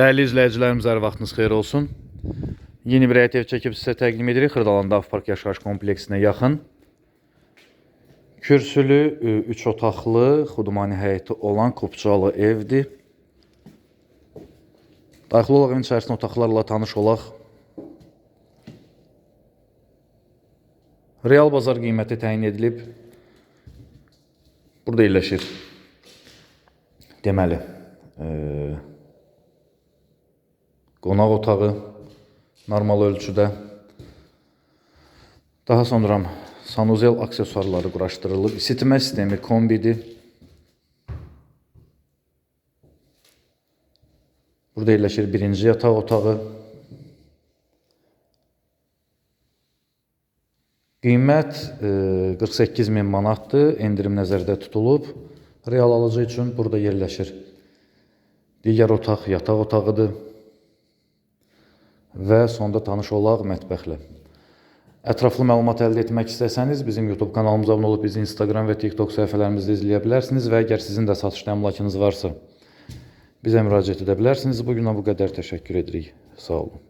Dəyərli izləyicilərimiz, hər vaxtınız xeyir olsun. Yeni bir həyət ev çəkib sizə təqdim edirik. Xırdalan Dağ Park yaşayış kompleksinə yaxın. Kürsülü, 3 otaqlı, xudmani həyəti olan Qubçalı evdir. Daxil olaq evin içərisində otaqlarla tanış olaq. Real bazar qiyməti təyin edilib. Burada yerləşir. Deməli, eee qonaq otağı normal ölçüdə. Daha sonra sanuzel aksesuarları quraşdırılıb. İsitmə sistemi kombidir. Burada yerləşir birinci yataq otağı. Qiymət e, 48 min manatdır. Endirim nəzərdə tutulub. Real alıcı üçün burada yerləşir. Digər otaq yataq otağıdır. Və sonda tanış olaq mətbəxlə. Ətraflı məlumat əldə etmək istəsəniz, bizim YouTube kanalımıza abunə olub bizi Instagram və TikTok səhifələrimizdə izləyə bilərsiniz və əgər sizin də satışda əmlakınız varsa, bizə müraciət edə bilərsiniz. Bu günə bu qədər təşəkkür edirik. Sağ olun.